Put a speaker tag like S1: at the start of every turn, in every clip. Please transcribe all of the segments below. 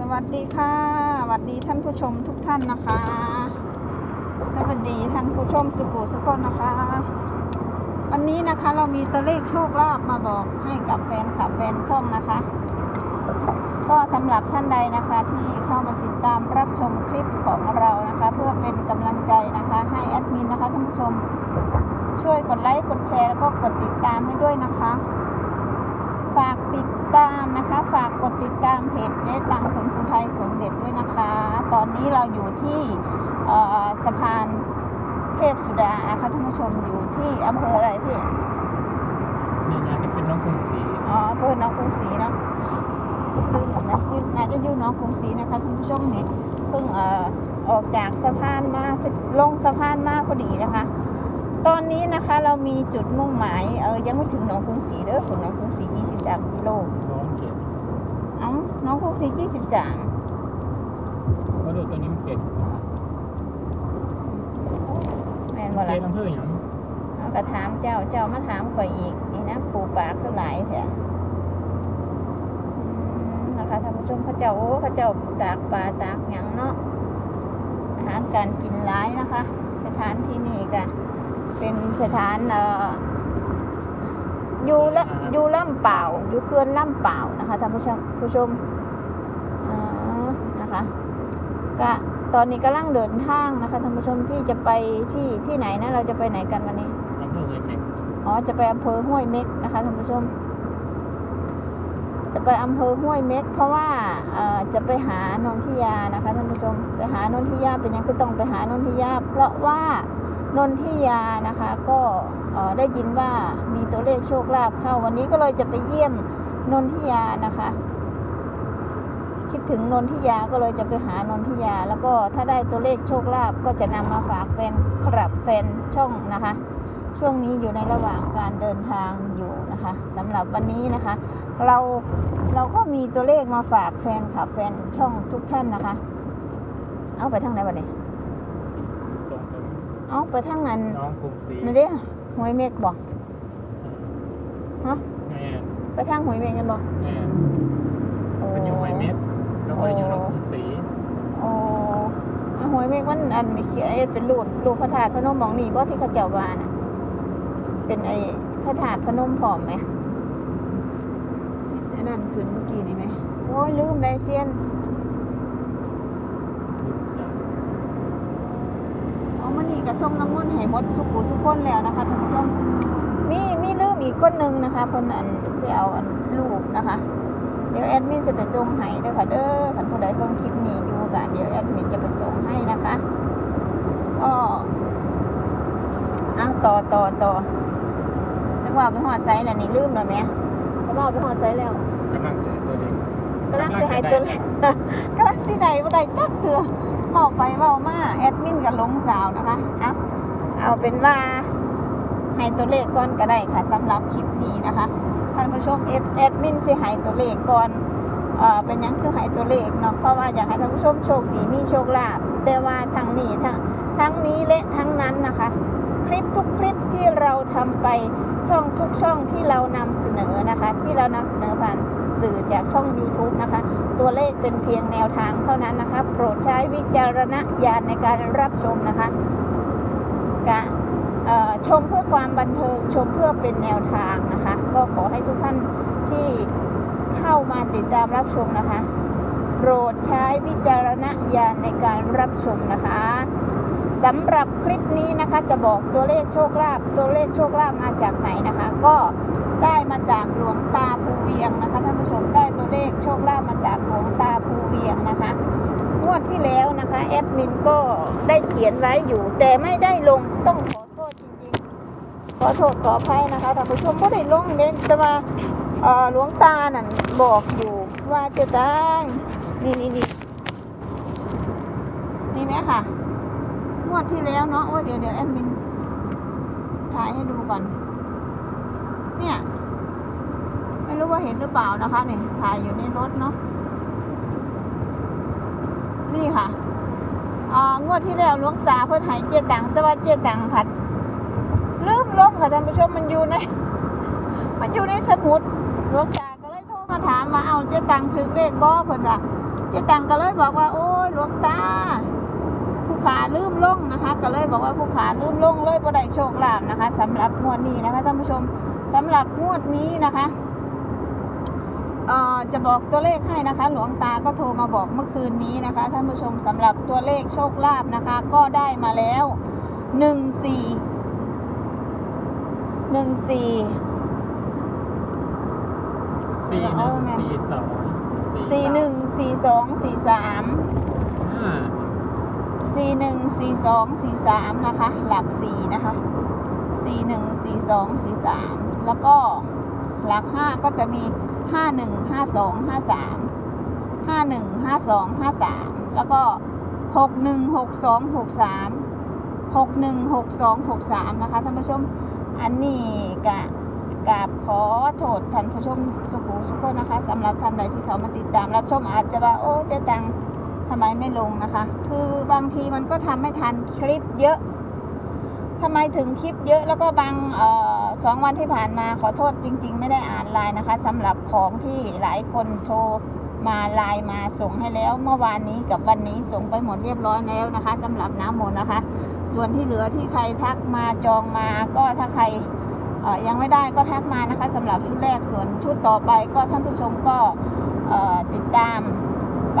S1: สวัสดีค่ะสวัสดีท่านผู้ชมทุกท่านนะคะ สวัสดีท่านผู้ชมสุขุสุขคนนะคะ วันนี้นะคะเรามีตัวเลขโชคลาภมาบอกให้กับแฟนคลับแฟนช่องนะคะ ก็สำหรับท่านใดนะคะที่เข้ามาติดตามรับชมคลิปของเรานะคะ เพื่อเป็นกำลังใจนะคะให้แอดมินนะคะท่านผู้ชมช่วยกดไลค์กดแชร์แล้วก็กดติดตามให้ด้วยนะคะ ฝากติดตามนะคะ ฝากกดติดตามเพจเจ๊ตังคนภูไทยสมเด็จด้วยนะคะ ตอนนี้เราอยู่ที่เอ่อสะพานเทพสุดานะคะท่านผู้ชมอยู่ที่อำเภออะไรพี่
S2: นี่นะที่เป็นน้องกรุงศรี
S1: อ๋ออำเภอหนองกรุงศรีเนาะลืมหมดนะยืนน่าจะอยู่หนองกรุงศรีนะคะท่านผู้ชมนี่เพิ่งเอ่อออกจากสะพานมาลงสะพานมาพอดีนะคะ ตอนนี้นะคะเรามีจุดมุ่งหมายเออยังไม่ถึงหนองกรุงศรีเด้อถึงหนองกรุงศรี23กิโล
S2: ร้องเจ็ด
S1: เอ้าหนองกรุงศรี23
S2: เพราะดูตัวนี้มันเจ็ด
S1: แม่นบ่
S2: เจ็
S1: ล่ะ
S2: ดอำเภออย่าง
S1: เอาก็ถามเจ้าเจ้ามาถามข่อยอีกนี่นะปูปลาคือหลายแท้อืมนะคะท่านผู้ชมเขาเจ้าโอ้เขาเจ้าตากปลาตากหยังเนาะอาหารการกินหลายนะคะ สถานที่นี่ก็ เป็นสถานเอ่ออยู่ละอยู่ล่ำเปล่าอยู่เขื่อนล่ำเปล่านะคะท่านผู้ชมผู้ชมอ่านะคะก็ตอนนี้กำลังเดินทางนะคะท่านผู้ชมที่จะไปที่ที่ไหนนะเราจะไปไหนกันวันนี้
S2: อำเภอเวยเม็ก
S1: อ๋อจะไปอำเภอห้วยเม็กนะคะท่านผู้ชม จะไปอำเภอห้วยเม็ก เพราะว่าเอ่อจะไปหานนทิยานะคะท่านผู้ชม ไปหานนทิยาเป็นยังคือต้องไปหานนทิยา เพราะว่า นนทิยานะคะก็ได้ยินว่ามีตัวเลขโชคลาภเข้าวันนี้ก็เลยจะไปเยี่ยมนนทิยานะคะ คิดถึงนนทิยาก็เลยจะไปหานนทิยา แล้วก็ถ้าได้ตัวเลขโชคลาภก็จะนำมาฝากแฟนคลับแฟนช่องนะคะ ช่วงนี้อยู่ในระหว่างการเดินทางอยู่นะคะสำหรับวันนี้นะคะ เราเราก็มีตัวเลขมาฝากแฟนคลับแฟนช่องทุกท่านนะคะ เอาไปทางไหนวะเนี่ย
S2: ตรงตรง
S1: เอาไปทางนั้น
S2: น้องกรุงศรี
S1: นั่นเด้หวยเมฆบอกฮะ
S2: แม่
S1: ไปทางหวยเมฆกันบอก
S2: แม่
S1: โอ้
S2: เป็นอยู่หอยเม็ดแล้วก็อยู่น้องกรุงศรี
S1: โอ้เอาหวยเมฆมันอันเขียนเป็นรูปรูปพระธาตุพนมหมองนี่บ่ที่เขาเจ้าว่าน่ะ เป็นไอ้พระธาตุพนมผอมไหมที่อันนั่นขึ้นเมื่อกี้นี่ไหมโอ้ยลืมได้เซียน เอามานี่ กระส้มน้ำมันต์ให้หมดสุกุสุกคนแล้วนะคะท่านผู้ชมมีมีลืมอีกคนหนึ่งนะคะเพิ่นอันสิเอาอันลูกนะคะ เดี๋ยวแอดมินจะไปส่งให้เด้อค่ะเด้อคันผู้ใดเบิ่งคลิปนี้อยู่ก็เดี๋ยวแอดมินจะไปส่งให้นะคะ ก็เอาต่อต่อต่อจังหวะไปหอดไซส์แล้วนี่ลืมแล้วแหม่จังหวะไปหอดไซส์แล้ว
S2: กำลังเสียตัวเด็ก
S1: กำลังสิหายตัวเล็กกำลังสิไหนบ่ได้จักเถือ บอกไปเบามาแอดมินกับลงสาวนะคะเอาเอาเป็นว่าให้ตัวเลขก่อนก็ได้ค่ะสำหรับคลิปนี้นะคะท่านผู้ชมเอฟแอดมินสิให้ตัวเลขก่อนเอ่อเป็นยังคือให้ตัวเลขเนาะเพราะว่าอยากให้ท่านผู้ชมโชคดีมีโชคลาภแต่ว่าทางนี้ทั้งทั้งนี้และทั้งนั้นนะคะ คลิปทุกคลิปที่เราทำไปช่องทุกช่องที่เรานำเสนอนะคะ ที่เรานำเสนอผ่านสื่อจากช่อง YouTube นะคะ ตัวเลขเป็นเพียงแนวทางเท่านั้นนะคะ โปรดใช้วิจารณญาณในการรับชมนะคะกะชมเพื่อความบันเทิงชมเพื่อเป็นแนวทางนะคะ ก็ขอให้ทุกท่านที่เข้ามาติดตามรับชมนะคะ โปรดใช้วิจารณญาณในการรับชมนะคะสำหรับ คลิปนี้นะคะจะบอกตัวเลขโชคลาภตัวเลขโชคลาภมาจากไหนนะคะ ก็ได้มาจากหลวงตาภูเวียงนะคะท่านผู้ชมได้ตัวเลขโชคลาภมาจากหลวงตาภูเวียงนะคะงวดที่แล้วนะคะแอดมินก็ได้เขียนไว้อยู่ แต่ไม่ได้ลงต้องขอโทษจริงๆ ขอโทษขออภัยนะคะท่านผู้ชมก็ได้ลงเน้นแต่ว่าเออหลวงตานั่นบอกอยู่ว่าจะตั้งนี่นี่นี่นี่ไหมค่ะ วดที่แล้วเนาะโอ้ยเดี๋ยวเดี๋ยวแอดมินถ่ายให้ดูก่อน เนี่ย ไม่รู้ว่าเห็นหรือเปล่านะคะเนี่ยถ่ายอยู่ในรถเนาะนี่ค่ะอ่างวดที่แล้วหลวงตาเพิ่นให้เจตังแต่ว่าเจตังผัดลืมลบค่ะท่านผู้ชมมันอยู่ใน มันอยู่ในสมุดหลวงตาก็เลยโทรมาถามมาเอาเจตังถึงเลขบ่เพิ่นล่ะจ๊ตังก็เลยบอกว่า โอ้ยหลวงตา ขาลืมลงนะคะ ก็เลยบอกว่าผู้ขาลืมลงเลยบ่ได้โชคลาภนะคะสำหรับงวดนี้นะคะท่านผู้ชมสำหรับงวดนี้นะคะเอ่อจะบอกตัวเลขให้นะคะ หลวงตาก็โทรมาบอกเมื่อคืนนี้นะคะท่านผู้ชมสำหรับตัวเลขโชคลาภนะคะ ก็ได้มาแล้วหนึ่งสี่หนึ่งสี่
S2: สี่หนึ่งสี่สอง
S1: สี่หนึ่งสี่สองสี่สาม
S2: ห้า
S1: สี่หนึ่งสี่สองสี่สามนะคะ หลักสี่นะคะสี่หนึ่งสี่สองสี่สามแล้วก็หลักห้าก็จะมีห้าหนึ่งห้าสองห้าสามห้าหนึ่งห้าสองห้าสามแล้วก็หกหนึ่งหกสองหกสามหกหนึ่งหกสองหกสามนะคะท่านผู้ชม อันนี้กะกราบขอโทษท่านผู้ชมสุขุสุขนนะคะสำหรับท่านใดที่เขามาติดตามรับชมอาจจะว่าโอ้เจ๊ตัง ทำไมไม่ลงนะคะ คือบางทีมันก็ทำไม่ทันคลิปเยอะทำไมถึงคลิปเยอะแล้วก็บางออสองวันที่ผ่านมาขอโทษจริง ๆ ไม่ได้อ่านไลน์นะคะสำหรับของที่หลายคนโทรมาไลน์มาส่งให้แล้ว เมื่อวานนี้กับวันนี้ส่งไปหมดเรียบร้อยแล้วนะคะสำหรับน้ำมนต์นะคะ ส่วนที่เหลือที่ใครทักมาจองมาก็ถ้าใครยังไม่ได้ก็ทักมานะคะสำหรับชุดแรกส่วนชุดต่อไปก็ท่านผู้ชมก็ติดตามไป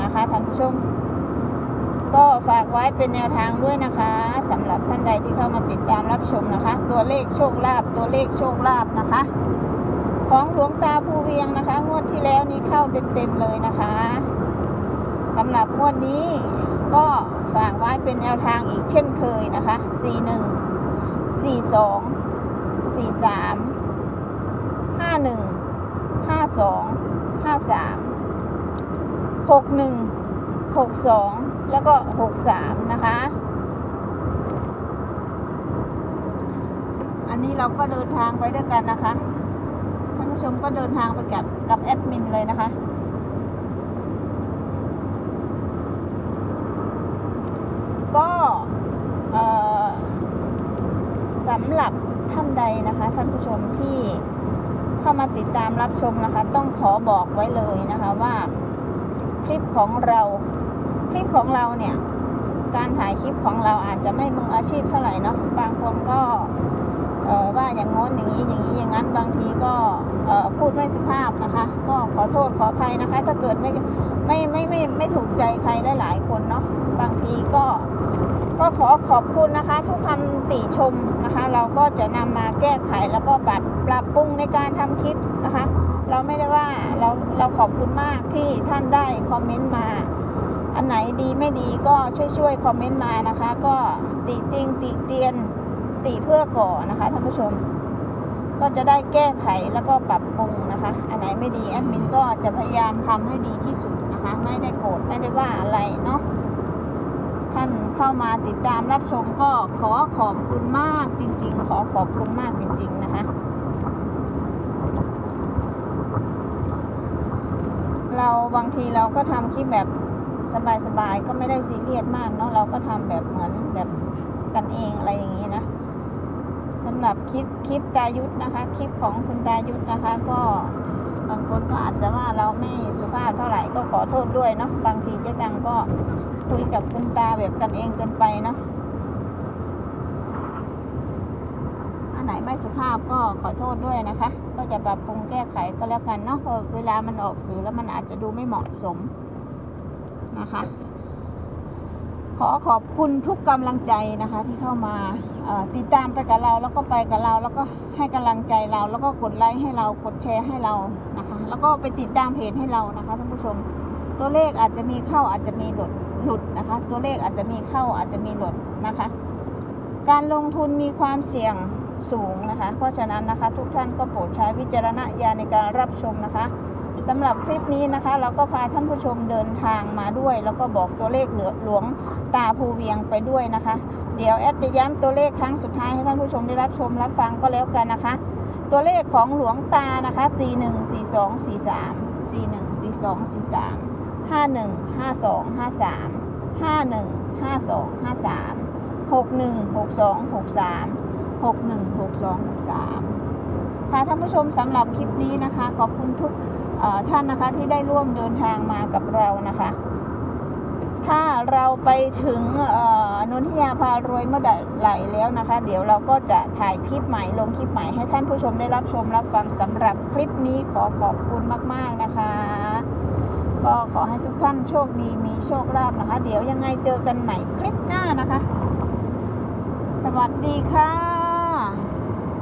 S1: นะคะท่านผู้ชม ก็ฝากไว้เป็นแนวทางด้วยนะคะสำหรับท่านใดที่เข้ามาติดตามรับชมนะคะ ตัวเลขโชคลาภตัวเลขโชคลาภนะคะ ของหลวงตาภูเวียงนะคะ งวดที่แล้วนี้เข้าเต็มๆเลยนะคะสำหรับงวดนี้ก็ฝากไว้เป็นแนวทางอีกเช่นเคยนะคะ 41 42 43 51ห้า สองห้าสามหกหนึ่งหกสองแล้วก็หกสามนะคะ อันนี้เราก็เดินทางไปด้วยกันนะคะ ท่านผู้ชมก็เดินทางไปกับกับแอดมินเลยนะคะก็สำหรับท่านใดนะคะ ท่านผู้ชมที่เข้ามาติดตามรับชมนะคะ ต้องขอบอกไว้เลยนะคะว่า คลิปของเรา คลิปของเราเนี่ย การถ่ายคลิปของเราอาจจะไม่มืออาชีพเท่าไหร่เนาะบางคนก็ว่าอย่างโน้นอย่างนี้อย่างนี้อย่างนั้นบางทีก็พูดไม่สุภาพนะคะ ก็ขอโทษขออภัยนะคะ ถ้าเกิดไม่ไม่ไม่ไม่ไม่ถูกใจใครได้หลายคนเนาะบางทีก็ก็ขอขอบคุณนะคะ ทุกคำติชมนะคะ เราก็จะนำมาแก้ไขแล้วก็ปรับปรับปรุงในการทำคลิปนะคะ เราไม่ได้ว่าเราเราขอบคุณมากที่ท่านได้คอมเมนต์มา อันไหนดีไม่ดีก็ช่วยช่วยคอมเมนต์มานะคะ ก็ติติงติเตียนติเพื่อก่อนะคะท่านผู้ชม ก็จะได้แก้ไขแล้วก็ปรับปรุงนะคะ อันไหนไม่ดีแอดมินก็จะพยายามทำให้ดีที่สุดนะคะ ไม่ได้โกรธไม่ได้ว่าอะไรเนาะท่านเข้ามาติดตามรับชมก็ขอขอบคุณมากจริง ๆ ขอขอบคุณมากจริง ๆ นะคะ เราบางทีเราก็ทำคลิปแบบสบายๆก็ไม่ได้ซีเรียสมากเนาะเราก็ทำแบบเหมือนแบบกันเองอะไรอย่างนี้นะสำหรับคลิปคลิปตายุทธนะคะคลิปของคุณตายุทธนะคะ ก็บางคนก็อาจจะว่าเราไม่สุภาพเท่าไหร่ก็ขอโทษด้วยเนาะบางทีเจ๊ตังก็คุยกับคุณตาแบบกันเองเกินไปเนาะ อัน ไหนไม่สุภาพก็ขอโทษด้วยนะคะ ก็จะปรับปรุงแก้ไขก็แล้วกันเนาะเวลามันออกสื่อแล้วมันอาจจะดูไม่เหมาะสมนะคะ ขอขอบคุณทุกกำลังใจนะคะ ที่เข้ามาติดตามไปกับเราแล้วก็ไปกับเราแล้วก็ให้กำลังใจเรา แล้วก็กดไลค์ให้เรากดแชร์ให้เรานะคะ แล้วก็ไปติดตามเพจให้เรานะคะท่านผู้ชมตัวเลขอาจจะมีเข้าอาจจะมีหลุดหลุดนะคะ ตัวเลขอาจจะมีเข้าอาจจะมีหลุดนะคะ การลงทุนมีความเสี่ยงสูงนะคะ เพราะฉะนั้นนะคะทุกท่านก็โปรดใช้วิจารณญาณในการรับชมนะคะสำหรับคลิปนี้นะคะ เราก็พาท่านผู้ชมเดินทางมาด้วย แล้วก็บอกตัวเลขเหลือหลวงตาภูเวียงไปด้วยนะคะ เดี๋ยวแอดจะย้ำตัวเลขครั้งสุดท้ายให้ท่านผู้ชมได้รับชมรับฟังก็แล้วกันนะคะ ตัวเลขของหลวงตานะคะ 414243 414243 515253 515253 616263 616263 ค่ะท่านผู้ชมสำหรับคลิปนี้นะคะ ขอบคุณทุกท่านนะคะที่ได้ร่วมเดินทางมากับเรานะคะ ถ้าเราไปถึงนนทิยาพารวยเมื่อไหลแล้วนะคะ เดี๋ยวเราก็จะถ่ายคลิปใหม่ลงคลิปใหม่ให้ท่านผู้ชมได้รับชมรับฟังสำหรับคลิปนี้ขอขอบคุณมาก ๆ นะคะก็ขอให้ทุกท่านโชคดีมีโชคลาภนะคะ เดี๋ยวยังไงเจอกันใหม่คลิปหน้านะคะ สวัสดีค่ะ